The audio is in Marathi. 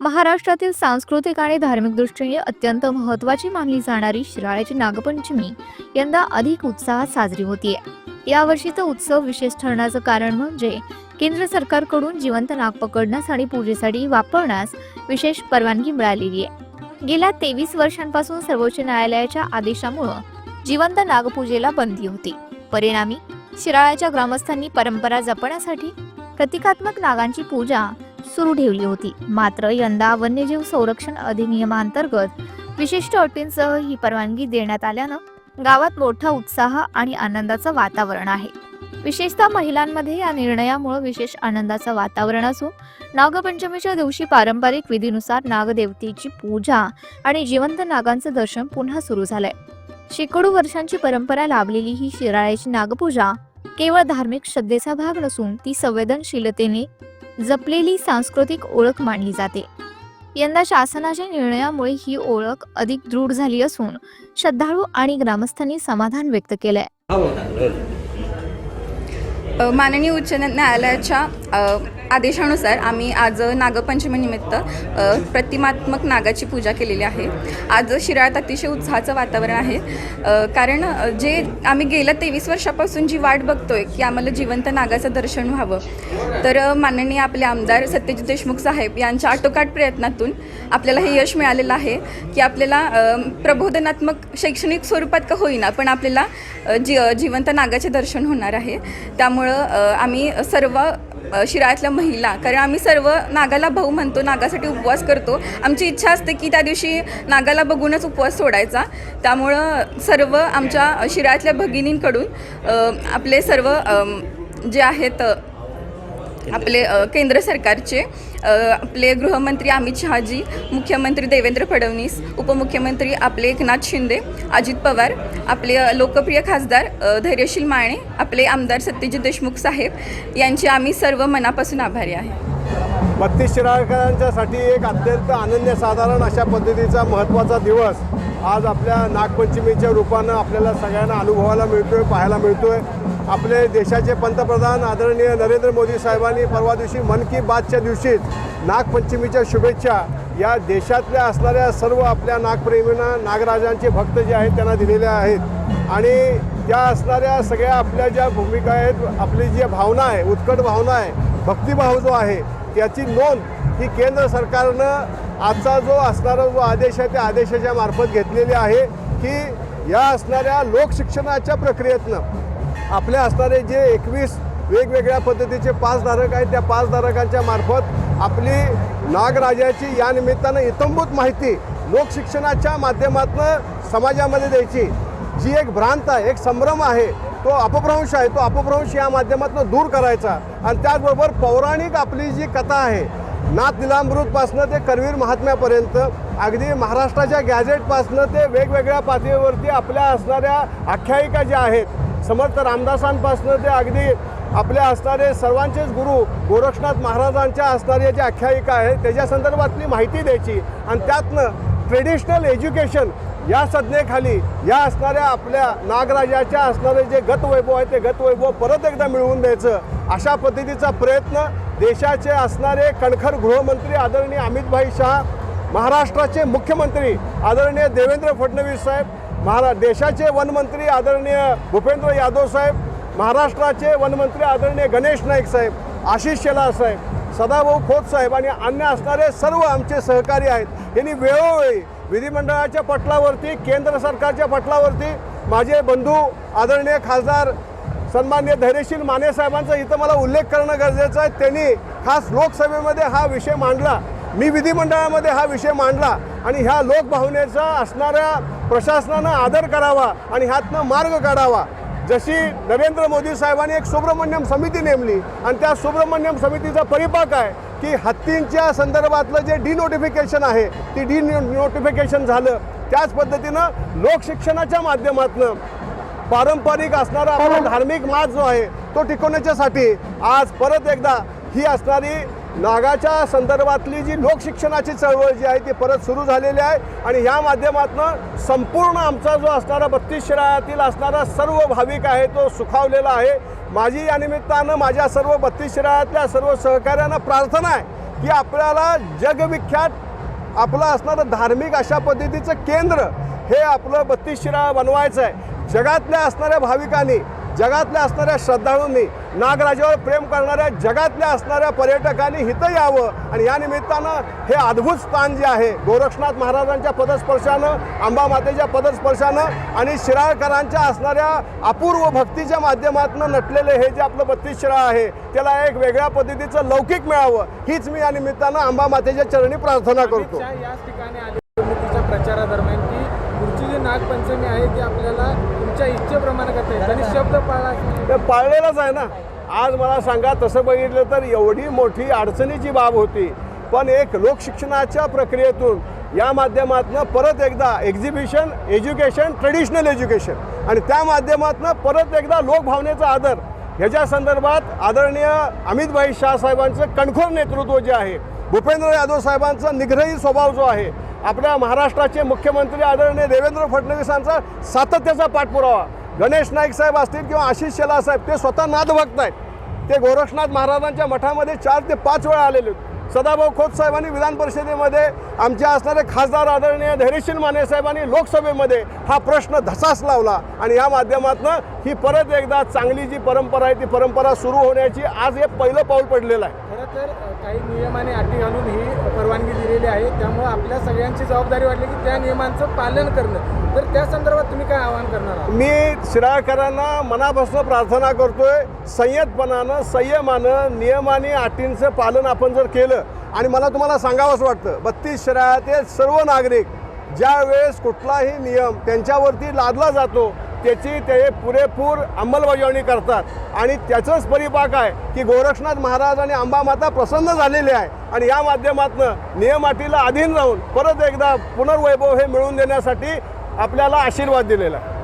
महाराष्ट्रातील सांस्कृतिक आणि धार्मिक दृष्टीने अत्यंत महत्त्वाची मानली जाणारी शिराळ्याची नागपंचमी यंदा अधिक उत्साहात साजरी होतीये. यावर्षीचा उत्सव विशेष ठरण्याचं कारण म्हणजे केंद्र सरकारकडून जिवंत नाग पकडण्यास आणि पूजेसाठी वापरण्यास विशेष परवानगी मिळालेली आहे. गेल्या तेवीस वर्षांपासून सर्वोच्च न्यायालयाच्या आदेशामुळं जिवंत नागपूजेला बंदी होती. परिणामी शिराळ्याच्या ग्रामस्थांनी परंपरा जपण्यासाठी प्रतिकात्मक नागांची पूजा सुरू ठेवली होती. मात्र यंदा वन्यजीव संरक्षण अधिनियमांतर्गत विशिष्ट अटींसह ही परवानगी देण्यात आल्यानं गावात मोठा उत्साह आणि आनंदाचं वातावरण आहे. विशेषतः महिलांमध्ये या निर्णयामुळे विशेष आनंदाचं वातावरण असून नागपंचमीच्या दिवशी पारंपरिक विधीनुसार नागदेवतेची पूजा आणि जिवंत नागांचं दर्शन पुन्हा सुरू झालंय. शेकडो वर्षांची परंपरा लाभलेली ही शिराळ्याची नागपूजा केवळ धार्मिक श्रद्धेचा भाग नसून ती संवेदनशीलतेने जपलेली सांस्कृतिक ओळख मानली जाते. यंदा शासनाच्या निर्णयामुळे ही ओळख अधिक दृढ झाली असून श्रद्धाळू आणि ग्रामस्थांनी समाधान व्यक्त केलंय. माननीय उच्च न्या- न्यायालयाच्या आदेशानुसार आम्ही आज नागपंचमीनिमित्त प्रतिमात्मक नागाची पूजा केलेली आहे. आज शिराळ्यात अतिशय उत्साहाचं वातावरण आहे. कारण जे आम्ही गेल्या तेवीस वर्षापासून जी वाट बघतोय की आम्हाला जिवंत नागाचं दर्शन व्हावं तर माननीय आपले आमदार सत्यजित देशमुख साहेब यांच्या आटोकाट प्रयत्नातून आपल्याला हे यश मिळालेलं आहे की आपल्याला प्रबोधनात्मक शैक्षणिक स्वरूपात का होईना पण आपल्याला जी जिवंत नागाचे दर्शन होणार आहे. त्यामुळं आम्ही सर्व शिराळ्यातल्या महिला. कारण आम्ही सर्व नागाला भाऊ म्हणतो नागासाठी उपवास करतो. आमची इच्छा असते की त्या दिवशी नागाला बघूनच उपवास सोडायचा. त्यामुळं सर्व आमच्या शिराळ्यातल्या भगिनींकडून आपले सर्व जे आहेत आपले केंद्र सरकारचे आपले गृहमंत्री अमित शहाजी मुख्यमंत्री देवेंद्र फडणवीस उपमुख्यमंत्री आपले एकनाथ शिंदे अजित पवार आपले लोकप्रिय खासदार धैर्यशील माने आपले आमदार सत्यजित देशमुख साहेब यांचे आम्ही सर्व मनापासून आभारी आहे. बत्तीस शिराळकरांच्यासाठी एक अत्यंत अनन्यसाधारण अशा पद्धतीचा महत्त्वाचा दिवस आज आपल्या नागपंचमीच्या रूपानं आपल्याला सगळ्यांना अनुभवायला मिळतोय पाहायला मिळतोय. आपले देशाचे पंतप्रधान आदरणीय नरेंद्र मोदी साहेबांनी परवा दिवशी मन की बातच्या दिवशीच नागपंचमीच्या शुभेच्छा या देशातल्या असणाऱ्या सर्व आपल्या नागप्रेमींना नागराजांचे भक्त जे आहेत त्यांना दिलेल्या आहेत. आणि त्या असणाऱ्या सगळ्या आपल्या ज्या भूमिका आहेत आपली जी भावना आहे उत्कट भावना आहे भक्तिभाव जो आहे त्याची नोंद ही केंद्र सरकारनं आजचा जो असणारा जो आदेश आहे त्या आदेशाच्या मार्फत घेतलेली आहे की या असणाऱ्या लोकशिक्षणाच्या प्रक्रियेतनं आपल्या असणारे जे एकवीस वेगवेगळ्या पद्धतीचे पासधारक आहेत त्या पासधारकांच्या मार्फत आपली नागराजाची या निमित्तानं इतंभूत माहिती लोकशिक्षणाच्या माध्यमातून समाजामध्ये द्यायची. जी एक भ्रांत आहे एक संभ्रम आहे तो अपभ्रंश आहे तो अपभ्रंश या माध्यमातून दूर करायचा. आणि त्याचबरोबर पौराणिक आपली जी कथा आहे नाथ निलामृतपासनं ते करवीर महात्म्यापर्यंत अगदी महाराष्ट्राच्या गॅझेटपासनं ते वेगवेगळ्या पातळीवरती आपल्या असणाऱ्या आख्यायिका ज्या आहेत समर्थ रामदासांपासनं ते अगदी आपले असणारे सर्वांचेच गुरु गोरक्षनाथ महाराजांच्या असणाऱ्या ज्या आख्यायिका आहेत त्याच्या संदर्भातली माहिती द्यायची आणि त्यातनं ट्रेडिशनल एज्युकेशन या संज्ञेखाली या असणाऱ्या आपल्या नागराजाच्या असणारे जे गतवैभव आहे ते गतवैभव परत एकदा मिळवून द्यायचं अशा पद्धतीचा प्रयत्न देशाचे असणारे कणखर गृहमंत्री आदरणीय अमितभाई शहा महाराष्ट्राचे मुख्यमंत्री आदरणीय देवेंद्र फडणवीस साहेब महारा देशाचे वनमंत्री आदरणीय भूपेंद्र यादव साहेब महाराष्ट्राचे वनमंत्री आदरणीय गणेश नाईक साहेब आशिष शेलार साहेब सदाभाऊ खोत साहेब आणि अन्य असणारे सर्व आमचे सहकारी आहेत. यांनी वेळोवेळी विधिमंडळाच्या पटलावरती केंद्र सरकारच्या पटलावरती माझे बंधू आदरणीय खासदार सन्मान्य धैर्यशील माने साहेबांचा इथं मला उल्लेख करणं गरजेचं आहे. त्यांनी खास लोकसभेमध्ये हा विषय मांडला. मी विधिमंडळामध्ये हा विषय मांडला. आणि ह्या लोकभावनेचा असणाऱ्या प्रशासनानं आदर करावा आणि ह्यातनं मार्ग काढावा. जशी नरेंद्र मोदी साहेबांनी एक सुब्रमण्यम समिती नेमली आणि त्या सुब्रमण्यम समितीचा परिपाक आहे की हत्तींच्या संदर्भातलं जे डिनोटिफिकेशन आहे ती डी नोटिफिकेशन झालं. त्याच पद्धतीनं लोकशिक्षणाच्या माध्यमातनं पारंपरिक असणारा आपला धार्मिक माज जो आहे तो टिकवण्याच्यासाठी आज परत एकदा ही असणारी नागाच्या संदर्भातली जी लोकशिक्षणाची चळवळ जी आहे ती परत सुरू झालेली आहे आणि ह्या माध्यमातून संपूर्ण आमचा जो असणारा बत्तीस शिरायातील असणारा सर्व भाविक आहे तो सुखावलेला आहे. माझी या निमित्तानं माझ्या सर्व बत्तीस शिरायातल्या सर्व सहकाऱ्यांना प्रार्थना आहे की आपल्याला जगविख्यात आपलं असणारं धार्मिक अशा पद्धतीचं केंद्र हे आपलं बत्तीस शिराळा बनवायचं आहे. जगातल्या असणाऱ्या भाविकांनी जगातल्या असणाऱ्या श्रद्धाळूंनी नागराजावर प्रेम करणाऱ्या जगातल्या असणाऱ्या पर्यटकांनी इथं यावं. आणि या निमित्तानं हे अद्भुत स्थान जे आहे गोरक्षनाथ महाराजांच्या पदस्पर्शानं अंबा मातेच्या पदस्पर्शानं आणि शिराळकरांच्या असणाऱ्या अपूर्व भक्तीच्या माध्यमातून नटलेले हे जे आपलं बत्तीस शिराळ आहे त्याला एक वेगळ्या पद्धतीचं लौकिक मिळावं. हीच मी या निमित्तानं अंबा मातेच्या चरणी प्रार्थना करतो. याच ठिकाणी प्रचारादरम्यान की पुढची जी नागपंचमी आहे ती आपल्याला तुमच्या इच्छेप्रमाणे करता आणि शब्द पाळा की ते पाळलेलंच आहे ना. आज मला सांगा तसं बघितलं तर एवढी मोठी अडचणीची बाब होती. पण एक लोकशिक्षणाच्या प्रक्रियेतून या माध्यमातून परत एकदा एक्झिबिशन एज्युकेशन ट्रेडिशनल एज्युकेशन आणि त्या माध्यमातून परत एकदा लोकभावनेचा आदर. ह्याच्या संदर्भात आदरणीय अमितभाई शाह साहेबांचं कणखोर नेतृत्व जे आहे भूपेंद्र यादव साहेबांचा निग्रही स्वभाव जो आहे आपल्या महाराष्ट्राचे मुख्यमंत्री आदरणीय देवेंद्र फडणवीसांचा सातत्याचा पाठपुरावा. गणेश नाईक साहेब असतील किंवा आशिष शेला साहेब ते स्वतः नादभक्त आहेत ते गोरक्षनाथ महाराजांच्या मठामध्ये चार ते पाच वेळा आलेले सदाभाऊ खोत साहेबांनी विधान परिषदेमध्ये आमच्या असणारे खासदार आदरणीय धैर्यशील माने साहेबांनी लोकसभेमध्ये हा प्रश्न धसास लावला आणि या माध्यमातून ही परत एकदा चांगली जी परंपरा आहे ती परंपरा सुरू होण्याची आज हे पहिलं पाऊल पडलेलं आहे. तर काही नियम आणि अटी घालून ही परवानगी दिलेली आहे. त्यामुळे आपल्या सगळ्यांची जबाबदारी वाटली की त्या नियमांचं पालन करणं. तर त्या संदर्भात तुम्ही काय आवाहन करणार मी शिराळकरांना मनापासून प्रार्थना करतोय संयतपणानं संयमानं नियमाने अटींचं पालन आपण जर केलं आणि मला तुम्हाला सांगावंच वाटतं बत्तीस शिराळातील सर्व नागरिक ज्या वेळेस कुठलाही नियम त्यांच्यावरती लादला जातो त्याची ते पुरेपूर अंमलबजावणी करतात. आणि त्याचंच परिपाक आहे की गोरक्षनाथ महाराज आणि अंबामाता प्रसन्न झालेले आहे. आणि या माध्यमातून नियमाटीला अधीन राहून परत एकदा पुनर्वैभव हे मिळवून देण्यासाठी आपल्याला आशीर्वाद दिलेला आहे.